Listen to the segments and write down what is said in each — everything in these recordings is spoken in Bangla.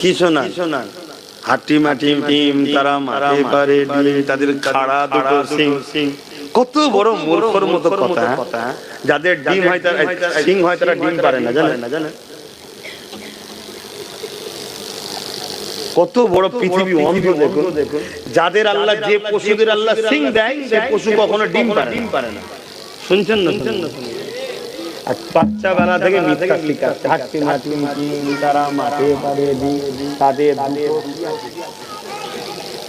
কি শোনা শোনা হাটি মাটি টিম তারা মারে পারে তাদের খাড়া দুটো সিং। কত বড় মূর্খর মতো কথা যাদের ডিম হয় তারা সিং হয় তারা ডিম পারে না জানেন? না জানেন? কত বড় পৃথিবী অন্ধ দেখুন। যাদের আল্লাহ যে পশুদের আল্লাহ সিং দেয় সে পশু কখনো ডিম পারে না। শুনছেন না? শুনছেন না?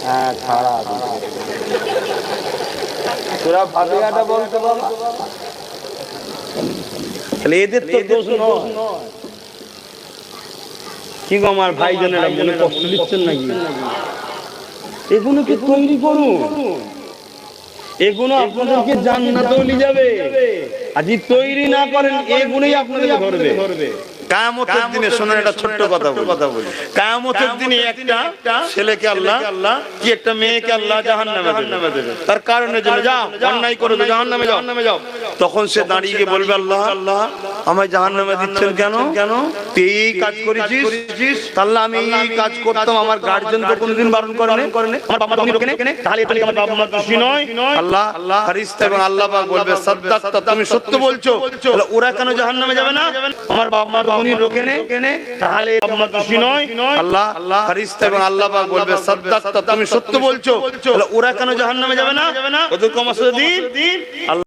হ্যাঁ তাহলে এদের কি গো আমার ভাই জনেরা মনে কষ্ট দিচ্ছেন নাকি? এগুলোকে তৈরি করুন? এগুলো আপনাদেরকে জান্নাতেও নিয়ে যাবে। যদি তৈরি না করেন এগুলোই আপনাদের ধরবে। কায়ামতের দিনে শোনেন একটা ছোট্ট কথা কথা বলি। কায়ামতের দিনে একটা ছেলেকে আল্লাহ আল্লাহ কি একটা মেয়েকে আল্লাহ দেবে। তার কারণে যাও অন্যায় করে জাহান্নামে যাও। যাও। তখন সে দাঁড়িয়ে বলবে আল্লাহ আল্লাহ আমায় জাহান্নামে দিচ্ছেন কেন? কেন? তুই এই কাজ করেছিস? তাহলে আমি এই কাজ করতাম আমার গার্জেন তো কোনোদিন বারণ করেনি? করেনি? আমার বাবা মা রোকেনে তাহলে এটা আমার বাবা মা দোষী নয় আল্লাহ আল্লাহ ফারিস্তা এবং আল্লাহ পাক বলবে সাদ্দাক্তা তুমি সত্য বলছো? তাহলে ওরা কেন জাহান্নামে যাবে না? আমার বাবা মা তো রোকেনে তাহলে বাবা মা দোষী নয়। আল্লাহ আল্লাহ ফারিস্তা এবং আল্লাহ পাক বলবে সাদ্দাক্তা তুমি সত্য বলছো? তাহলে ওরা কেন জাহান্নামে যাবে না? ওদের কমাস দিন। আল্লাহ